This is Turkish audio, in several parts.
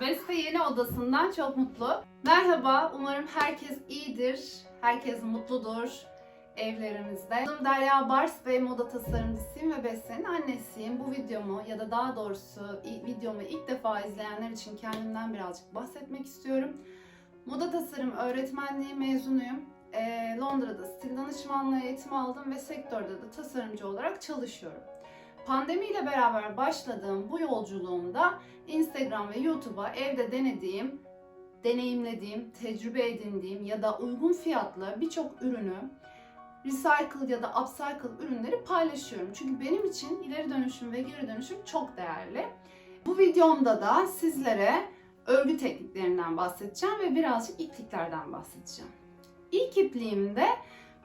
Beste yeni odasından çok mutlu. Merhaba, umarım herkes iyidir, herkes mutludur evlerimizde. Adım Derya Bars ve moda tasarımcısıyım ve Beste'nin annesiyim. Bu videomu ya da daha doğrusu videomu ilk defa izleyenler için kendimden birazcık bahsetmek istiyorum. Moda tasarım öğretmenliği mezunuyum. Ee, Londra'da stil danışmanlığı eğitimi aldım ve sektörde de tasarımcı olarak çalışıyorum. Pandemiyle beraber başladığım bu yolculuğumda Instagram ve YouTube'a evde denediğim, deneyimlediğim, tecrübe edindiğim ya da uygun fiyatlı birçok ürünü recycle ya da upcycle ürünleri paylaşıyorum. Çünkü benim için ileri dönüşüm ve geri dönüşüm çok değerli. Bu videomda da sizlere örgü tekniklerinden bahsedeceğim ve birazcık ipliklerden bahsedeceğim. İlk ipliğimde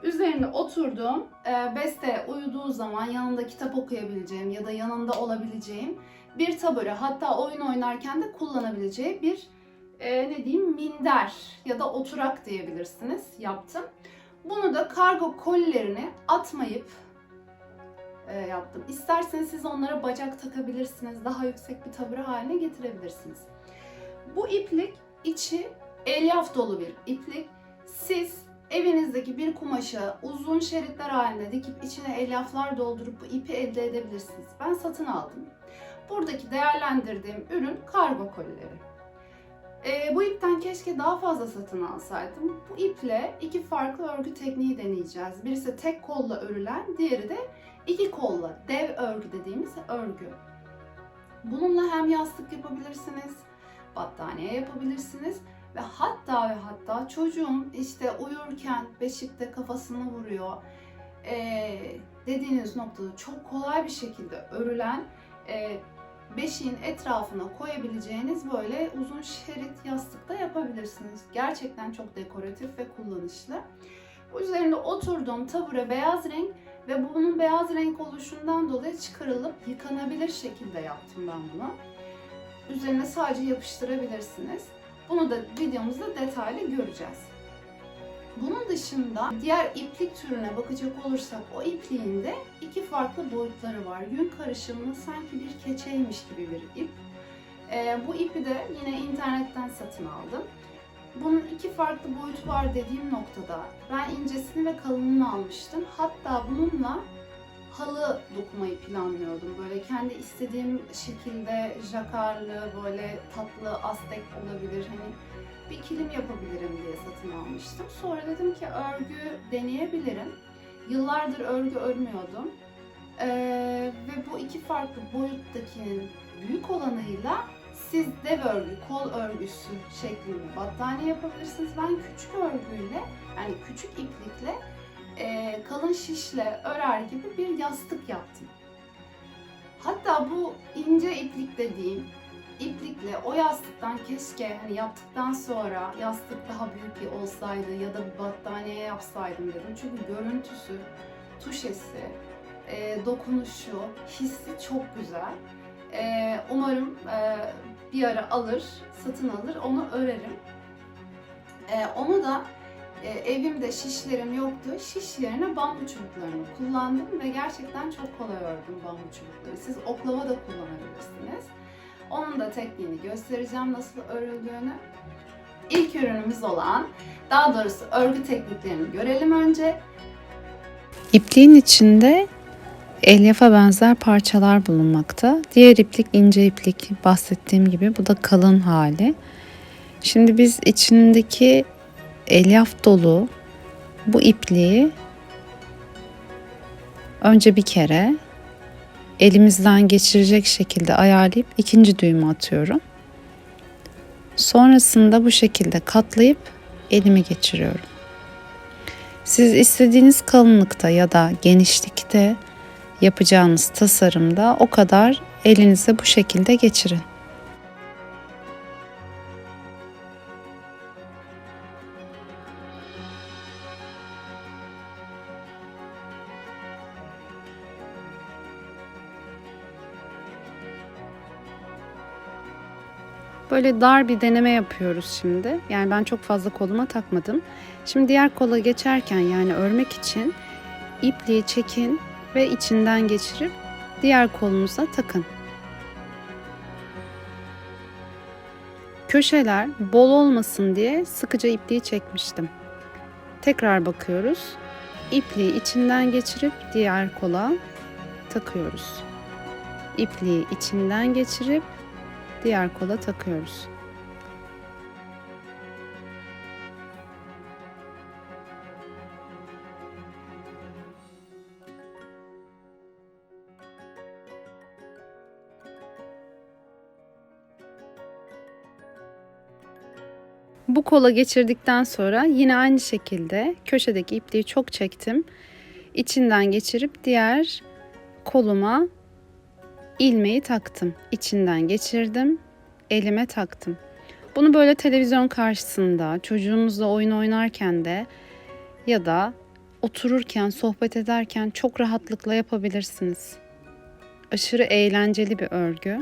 üzerinde oturduğum, e, beste uyuduğu zaman yanında kitap okuyabileceğim ya da yanında olabileceğim bir tabure hatta oyun oynarken de kullanabileceği bir e, ne diyeyim minder ya da oturak diyebilirsiniz yaptım. Bunu da kargo kolilerini atmayıp e, yaptım. İsterseniz siz onlara bacak takabilirsiniz. Daha yüksek bir tabure haline getirebilirsiniz. Bu iplik içi elyaf dolu bir iplik. Siz evinizdeki bir kumaşı uzun şeritler halinde dikip içine elyaflar doldurup bu ipi elde edebilirsiniz. Ben satın aldım. Buradaki değerlendirdiğim ürün kargo kolileri. Ee, bu ipten keşke daha fazla satın alsaydım. Bu iple iki farklı örgü tekniği deneyeceğiz. Birisi tek kolla örülen, diğeri de iki kolla dev örgü dediğimiz örgü. Bununla hem yastık yapabilirsiniz, battaniye yapabilirsiniz ve hatta ve hatta çocuğum işte uyurken beşikte kafasını vuruyor ee, dediğiniz noktada çok kolay bir şekilde örülen e, beşiğin etrafına koyabileceğiniz böyle uzun şerit yastık da yapabilirsiniz. Gerçekten çok dekoratif ve kullanışlı. Üzerinde oturduğum tabure beyaz renk ve bunun beyaz renk oluşundan dolayı çıkarılıp yıkanabilir şekilde yaptım ben bunu. Üzerine sadece yapıştırabilirsiniz. Bunu da videomuzda detaylı göreceğiz. Bunun dışında diğer iplik türüne bakacak olursak o ipliğin de iki farklı boyutları var. Yün karışımlı sanki bir keçeymiş gibi bir ip. Ee, bu ipi de yine internetten satın aldım. Bunun iki farklı boyutu var dediğim noktada ben incesini ve kalınlığını almıştım. Hatta bununla halı dokumayı planlıyordum. Böyle kendi istediğim şekilde jakarlı, böyle tatlı aztek olabilir. Hani bir kilim yapabilirim diye satın almıştım. Sonra dedim ki örgü deneyebilirim. Yıllardır örgü örmüyordum. Ee, ve bu iki farklı boyuttakinin büyük olanıyla siz dev örgü, kol örgüsü şeklinde battaniye yapabilirsiniz. Ben küçük örgüyle, yani küçük iplikle, e, kalın şişle örer gibi bir yastık yaptım. Hatta bu ince iplik dediğim iplikle o yastıktan keşke hani yaptıktan sonra yastık daha büyük olsaydı ya da bir battaniye yapsaydım dedim. Çünkü görüntüsü, tuşesi, e, dokunuşu, hissi çok güzel. E, umarım e, bir ara alır, satın alır, onu örerim. E, onu da e, evimde şişlerim yoktu. Şiş yerine bambu çubuklarını kullandım ve gerçekten çok kolay ördüm bambu çubukları. Siz oklava da kullanabilirsiniz. Onun da tekniğini göstereceğim nasıl örüldüğünü. İlk ürünümüz olan, daha doğrusu örgü tekniklerini görelim önce. İpliğin içinde elyafa benzer parçalar bulunmakta. Diğer iplik ince iplik bahsettiğim gibi bu da kalın hali. Şimdi biz içindeki elyaf dolu bu ipliği önce bir kere elimizden geçirecek şekilde ayarlayıp ikinci düğümü atıyorum. Sonrasında bu şekilde katlayıp elime geçiriyorum. Siz istediğiniz kalınlıkta ya da genişlikte yapacağınız tasarımda o kadar elinize bu şekilde geçirin. Böyle dar bir deneme yapıyoruz şimdi. Yani ben çok fazla koluma takmadım. Şimdi diğer kola geçerken yani örmek için ipliği çekin ve içinden geçirip diğer kolunuza takın. köşeler bol olmasın diye sıkıca ipliği çekmiştim. Tekrar bakıyoruz. İpliği içinden geçirip diğer kola takıyoruz. İpliği içinden geçirip diğer kola takıyoruz. Bu kola geçirdikten sonra yine aynı şekilde köşedeki ipliği çok çektim. İçinden geçirip diğer koluma ilmeği taktım. İçinden geçirdim, elime taktım. Bunu böyle televizyon karşısında, çocuğumuzla oyun oynarken de ya da otururken, sohbet ederken çok rahatlıkla yapabilirsiniz. Aşırı eğlenceli bir örgü.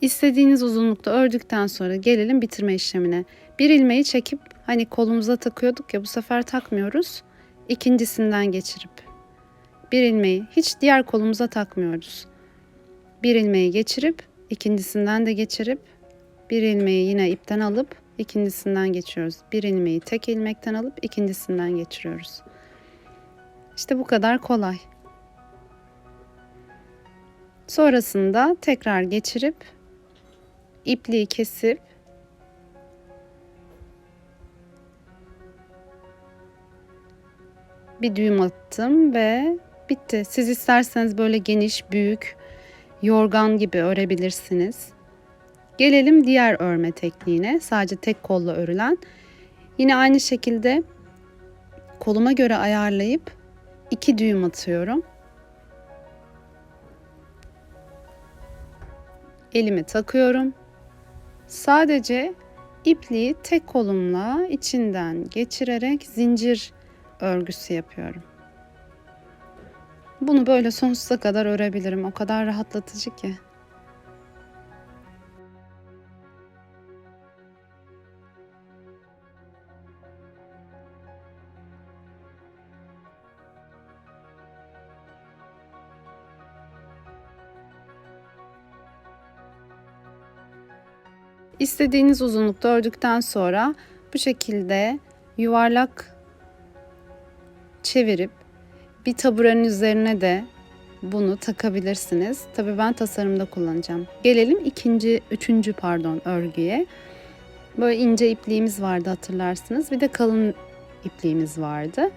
İstediğiniz uzunlukta ördükten sonra gelelim bitirme işlemine. Bir ilmeği çekip hani kolumuza takıyorduk ya bu sefer takmıyoruz. İkincisinden geçirip bir ilmeği hiç diğer kolumuza takmıyoruz. Bir ilmeği geçirip ikincisinden de geçirip bir ilmeği yine ipten alıp ikincisinden geçiyoruz. Bir ilmeği tek ilmekten alıp ikincisinden geçiriyoruz. İşte bu kadar kolay. Sonrasında tekrar geçirip ipliği kesip bir düğüm attım ve bitti. Siz isterseniz böyle geniş, büyük, yorgan gibi örebilirsiniz. Gelelim diğer örme tekniğine. Sadece tek kolla örülen. Yine aynı şekilde koluma göre ayarlayıp iki düğüm atıyorum. Elime takıyorum. Sadece ipliği tek kolumla içinden geçirerek zincir örgüsü yapıyorum. Bunu böyle sonsuza kadar örebilirim. O kadar rahatlatıcı ki. İstediğiniz uzunlukta ördükten sonra bu şekilde yuvarlak çevirip bir taburenin üzerine de bunu takabilirsiniz. Tabii ben tasarımda kullanacağım. Gelelim ikinci, üçüncü pardon örgüye. Böyle ince ipliğimiz vardı hatırlarsınız. Bir de kalın ipliğimiz vardı.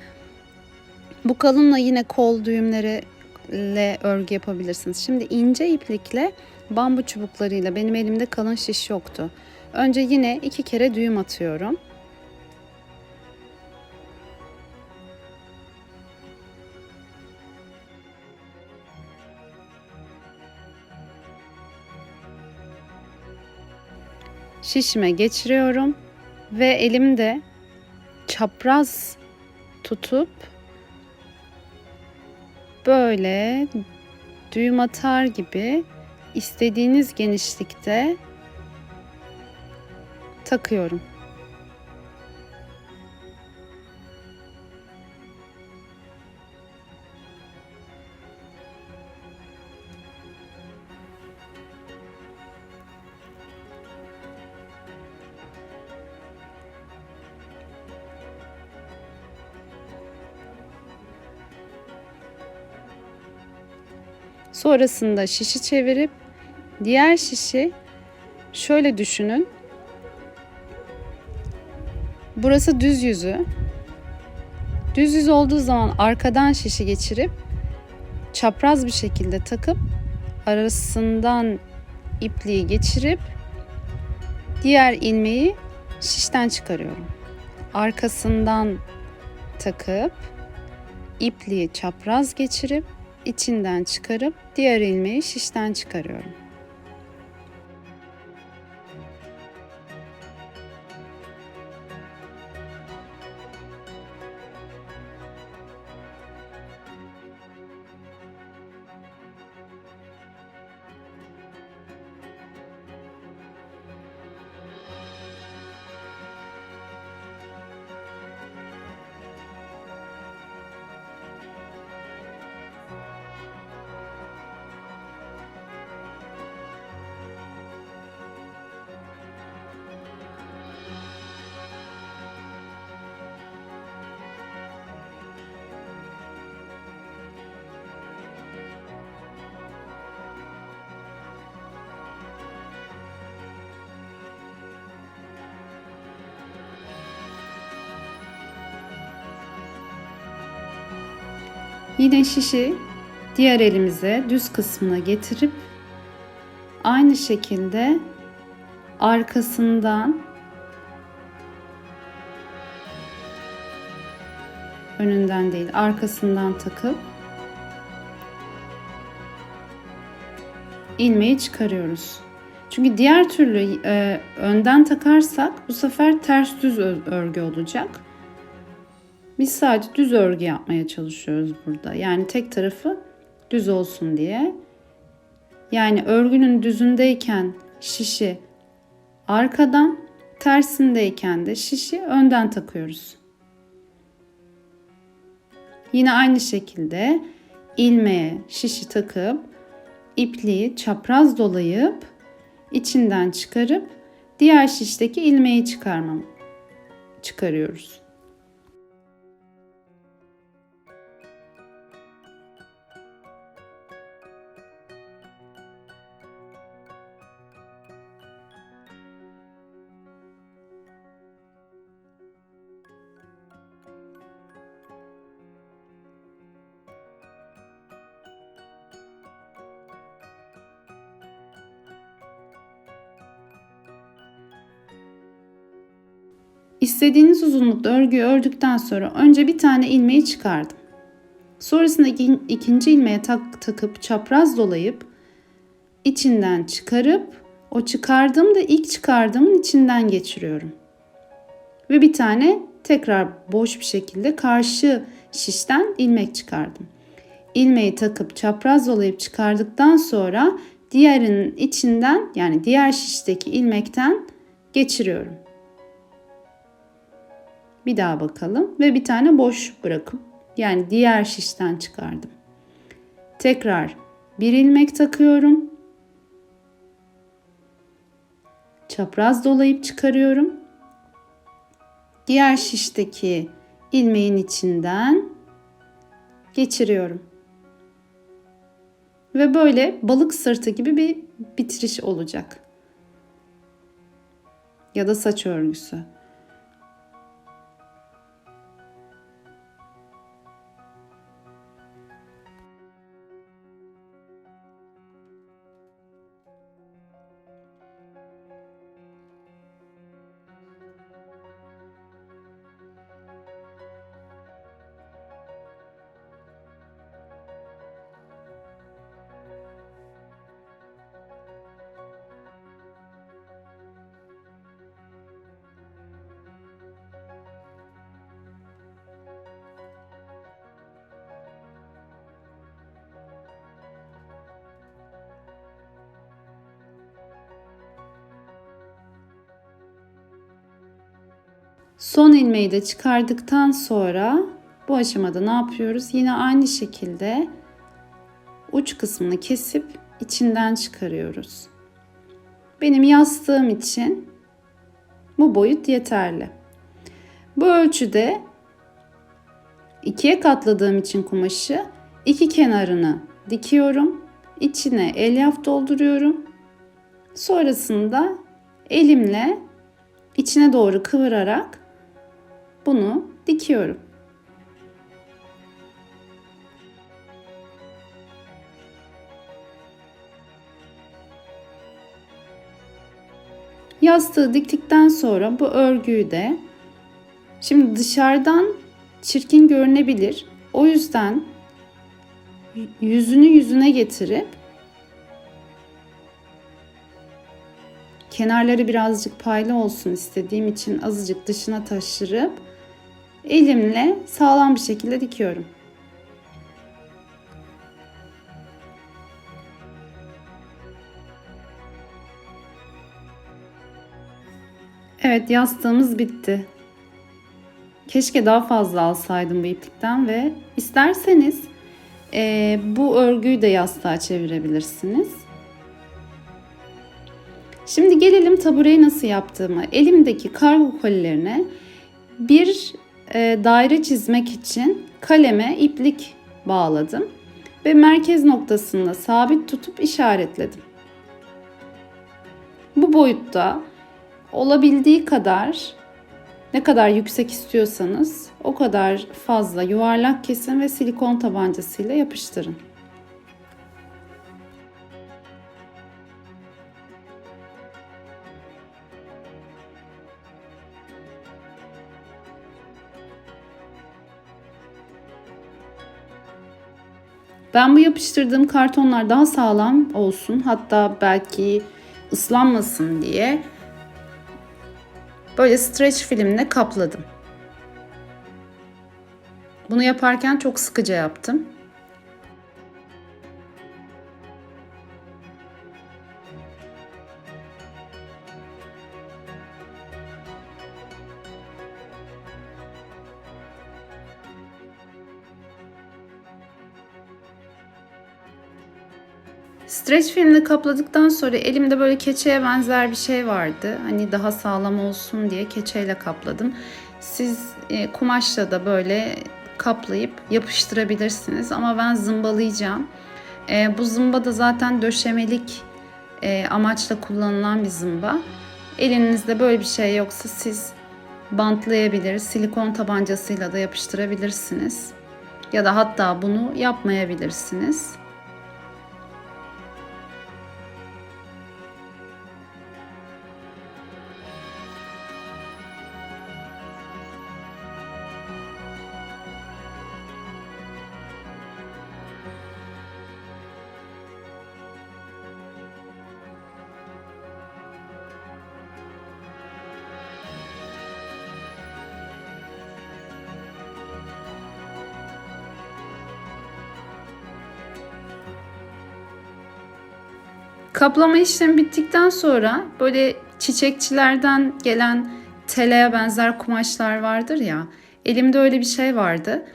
Bu kalınla yine kol düğümleriyle örgü yapabilirsiniz. Şimdi ince iplikle bambu çubuklarıyla benim elimde kalın şiş yoktu. Önce yine iki kere düğüm atıyorum. Şişime geçiriyorum ve elimde çapraz tutup böyle düğüm atar gibi istediğiniz genişlikte takıyorum. Sonrasında şişi çevirip diğer şişi Şöyle düşünün. Burası düz yüzü. Düz yüz olduğu zaman arkadan şişi geçirip çapraz bir şekilde takıp arasından ipliği geçirip diğer ilmeği şişten çıkarıyorum. Arkasından takıp ipliği çapraz geçirip içinden çıkarıp diğer ilmeği şişten çıkarıyorum. Yine şişi diğer elimize düz kısmına getirip aynı şekilde arkasından önünden değil arkasından takıp ilmeği çıkarıyoruz. Çünkü diğer türlü e, önden takarsak bu sefer ters düz örgü olacak. Biz sadece düz örgü yapmaya çalışıyoruz burada. Yani tek tarafı düz olsun diye. Yani örgünün düzündeyken şişi arkadan, tersindeyken de şişi önden takıyoruz. Yine aynı şekilde ilmeğe şişi takıp ipliği çapraz dolayıp içinden çıkarıp diğer şişteki ilmeği çıkarmam çıkarıyoruz. İstediğiniz uzunlukta örgüyü ördükten sonra önce bir tane ilmeği çıkardım. Sonrasında iki- ikinci ilmeğe tak, takıp çapraz dolayıp içinden çıkarıp o çıkardığımda ilk çıkardığımın içinden geçiriyorum. Ve bir tane tekrar boş bir şekilde karşı şişten ilmek çıkardım. İlmeği takıp çapraz dolayıp çıkardıktan sonra diğerinin içinden yani diğer şişteki ilmekten geçiriyorum. Bir daha bakalım ve bir tane boş bırakıp yani diğer şişten çıkardım. Tekrar bir ilmek takıyorum. Çapraz dolayıp çıkarıyorum. Diğer şişteki ilmeğin içinden geçiriyorum. Ve böyle balık sırtı gibi bir bitiriş olacak. Ya da saç örgüsü. Son ilmeği de çıkardıktan sonra bu aşamada ne yapıyoruz? Yine aynı şekilde uç kısmını kesip içinden çıkarıyoruz. Benim yastığım için bu boyut yeterli. Bu ölçüde ikiye katladığım için kumaşı iki kenarını dikiyorum. İçine elyaf dolduruyorum Sonrasında elimle içine doğru kıvırarak bunu dikiyorum. Yastığı diktikten sonra bu örgüyü de şimdi dışarıdan çirkin görünebilir. O yüzden yüzünü yüzüne getirip kenarları birazcık paylı olsun istediğim için azıcık dışına taşırıp elimle sağlam bir şekilde dikiyorum. Evet yastığımız bitti. Keşke daha fazla alsaydım bu iplikten ve isterseniz e, bu örgüyü de yastığa çevirebilirsiniz. Şimdi gelelim tabureyi nasıl yaptığımı. Elimdeki kargo kolilerine bir e, daire çizmek için kaleme iplik bağladım ve merkez noktasında sabit tutup işaretledim. Bu boyutta olabildiği kadar ne kadar yüksek istiyorsanız o kadar fazla yuvarlak kesin ve silikon tabancasıyla yapıştırın. Ben bu yapıştırdığım kartonlar daha sağlam olsun hatta belki ıslanmasın diye böyle streç filmle kapladım. Bunu yaparken çok sıkıca yaptım. Streç filmle kapladıktan sonra elimde böyle keçeye benzer bir şey vardı. Hani daha sağlam olsun diye keçeyle kapladım. Siz e, kumaşla da böyle kaplayıp yapıştırabilirsiniz ama ben zımbalayacağım. E, bu zımba da zaten döşemelik e, amaçla kullanılan bir zımba. Elinizde böyle bir şey yoksa siz bantlayabilir, silikon tabancasıyla da yapıştırabilirsiniz. Ya da hatta bunu yapmayabilirsiniz. Kaplama işlemi bittikten sonra böyle çiçekçilerden gelen teleye benzer kumaşlar vardır ya. Elimde öyle bir şey vardı.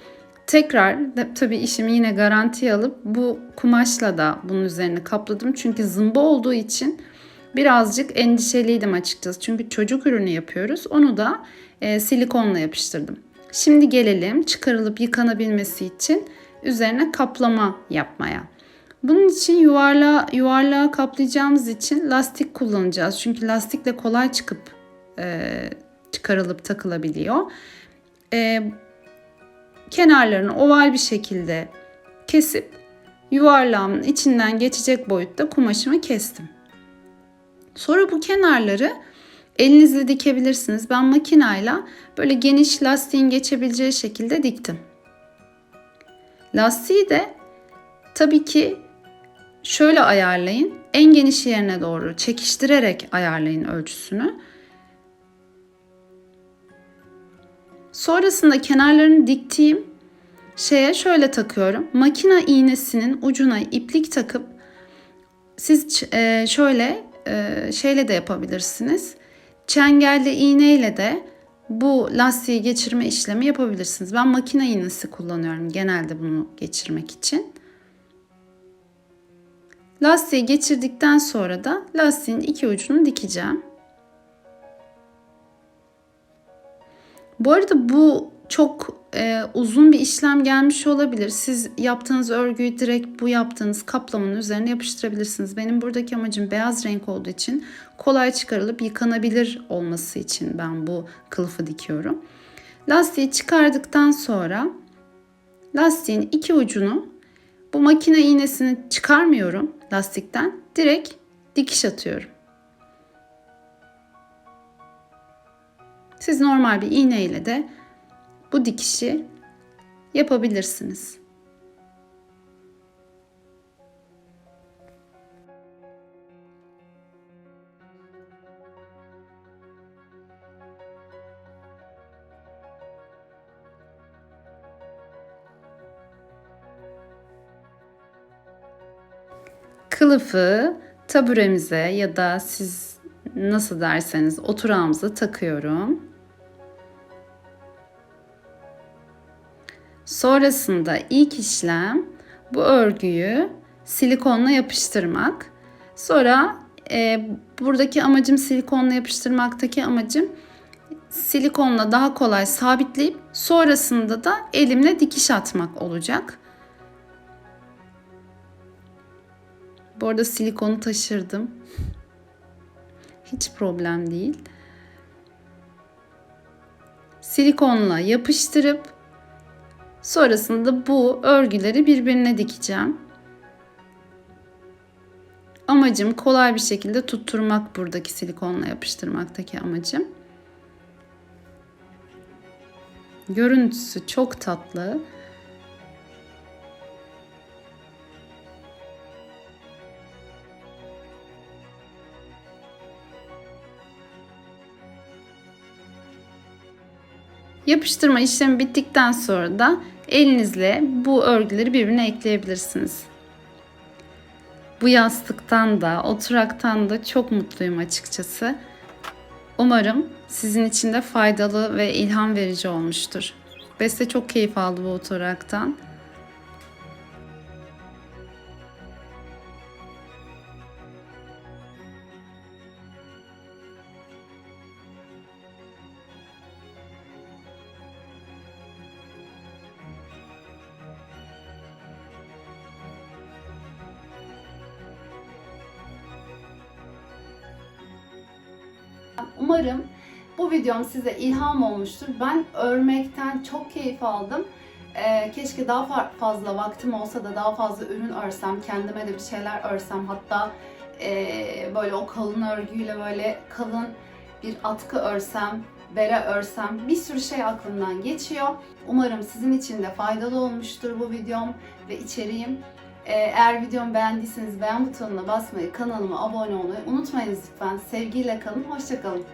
Tekrar tabii işimi yine garantiye alıp bu kumaşla da bunun üzerine kapladım. Çünkü zımba olduğu için birazcık endişeliydim açıkçası. Çünkü çocuk ürünü yapıyoruz. Onu da e, silikonla yapıştırdım. Şimdi gelelim çıkarılıp yıkanabilmesi için üzerine kaplama yapmaya. Bunun için yuvarla yuvarlağı kaplayacağımız için lastik kullanacağız. Çünkü lastikle kolay çıkıp e, çıkarılıp takılabiliyor. E, kenarlarını oval bir şekilde kesip yuvarlağımın içinden geçecek boyutta kumaşımı kestim. Sonra bu kenarları elinizle dikebilirsiniz. Ben makinayla böyle geniş lastiğin geçebileceği şekilde diktim. Lastiği de tabii ki şöyle ayarlayın. En geniş yerine doğru çekiştirerek ayarlayın ölçüsünü. Sonrasında kenarlarını diktiğim şeye şöyle takıyorum. Makina iğnesinin ucuna iplik takıp siz e, şöyle e, şeyle de yapabilirsiniz. Çengelli iğneyle de bu lastiği geçirme işlemi yapabilirsiniz. Ben makine iğnesi kullanıyorum genelde bunu geçirmek için. Lastiği geçirdikten sonra da lastiğin iki ucunu dikeceğim. Bu arada bu çok e, uzun bir işlem gelmiş olabilir. Siz yaptığınız örgüyü direkt bu yaptığınız kaplamanın üzerine yapıştırabilirsiniz. Benim buradaki amacım beyaz renk olduğu için kolay çıkarılıp yıkanabilir olması için ben bu kılıfı dikiyorum. Lastiği çıkardıktan sonra lastiğin iki ucunu bu makine iğnesini çıkarmıyorum lastikten. Direkt dikiş atıyorum. Siz normal bir iğne ile de bu dikişi yapabilirsiniz. Kılıfı taburemize ya da siz nasıl derseniz oturağımıza takıyorum. Sonrasında ilk işlem bu örgüyü silikonla yapıştırmak. Sonra e, buradaki amacım silikonla yapıştırmaktaki amacım silikonla daha kolay sabitleyip sonrasında da elimle dikiş atmak olacak. Bu arada silikonu taşırdım. Hiç problem değil. Silikonla yapıştırıp Sonrasında bu örgüleri birbirine dikeceğim. Amacım kolay bir şekilde tutturmak buradaki silikonla yapıştırmaktaki amacım. Görüntüsü çok tatlı. Yapıştırma işlemi bittikten sonra da elinizle bu örgüleri birbirine ekleyebilirsiniz. Bu yastıktan da, oturaktan da çok mutluyum açıkçası. Umarım sizin için de faydalı ve ilham verici olmuştur. Beste çok keyif aldı bu oturaktan. Umarım bu videom size ilham olmuştur. Ben örmekten çok keyif aldım. Ee, keşke daha fa- fazla vaktim olsa da daha fazla ürün örsem, kendime de bir şeyler örsem. Hatta ee, böyle o kalın örgüyle böyle kalın bir atkı örsem, bere örsem bir sürü şey aklımdan geçiyor. Umarım sizin için de faydalı olmuştur bu videom ve içeriğim. Ee, Eğer videomu beğendiyseniz beğen butonuna basmayı, kanalıma abone olmayı unutmayınız lütfen. Sevgiyle kalın, hoşçakalın.